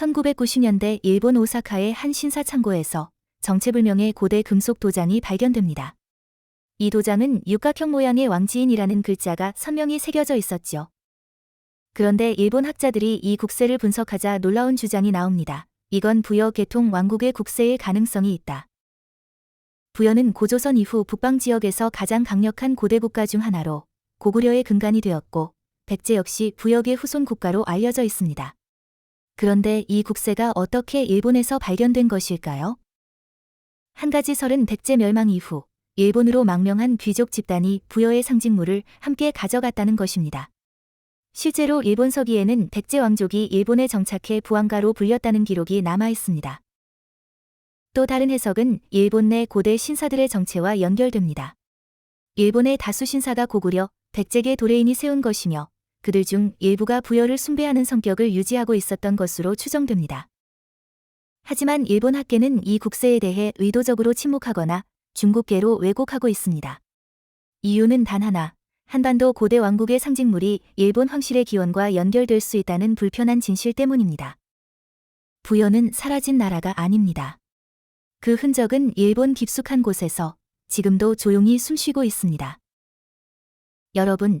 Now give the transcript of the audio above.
1990년대 일본 오사카의 한 신사 창고에서 정체불명의 고대 금속 도장이 발견됩니다. 이 도장은 육각형 모양의 왕지인이라는 글자가 선명히 새겨져 있었죠. 그런데 일본 학자들이 이 국세를 분석하자 놀라운 주장이 나옵니다. 이건 부여 계통 왕국의 국세일 가능성이 있다. 부여는 고조선 이후 북방 지역에서 가장 강력한 고대 국가 중 하나로 고구려의 근간이 되었고 백제 역시 부역의 후손 국가로 알려져 있습니다. 그런데 이 국세가 어떻게 일본에서 발견된 것일까요? 한 가지 설은 백제 멸망 이후 일본으로 망명한 귀족 집단이 부여의 상징물을 함께 가져갔다는 것입니다. 실제로 일본 서기에는 백제 왕족이 일본에 정착해 부왕가로 불렸다는 기록이 남아 있습니다. 또 다른 해석은 일본 내 고대 신사들의 정체와 연결됩니다. 일본의 다수 신사가 고구려, 백제계 도레인이 세운 것이며 그들 중 일부가 부여를 숭배하는 성격을 유지하고 있었던 것으로 추정됩니다. 하지만 일본 학계는 이 국세에 대해 의도적으로 침묵하거나 중국계로 왜곡하고 있습니다. 이유는 단 하나, 한반도 고대 왕국의 상징물이 일본 황실의 기원과 연결될 수 있다는 불편한 진실 때문입니다. 부여는 사라진 나라가 아닙니다. 그 흔적은 일본 깊숙한 곳에서 지금도 조용히 숨쉬고 있습니다. 여러분,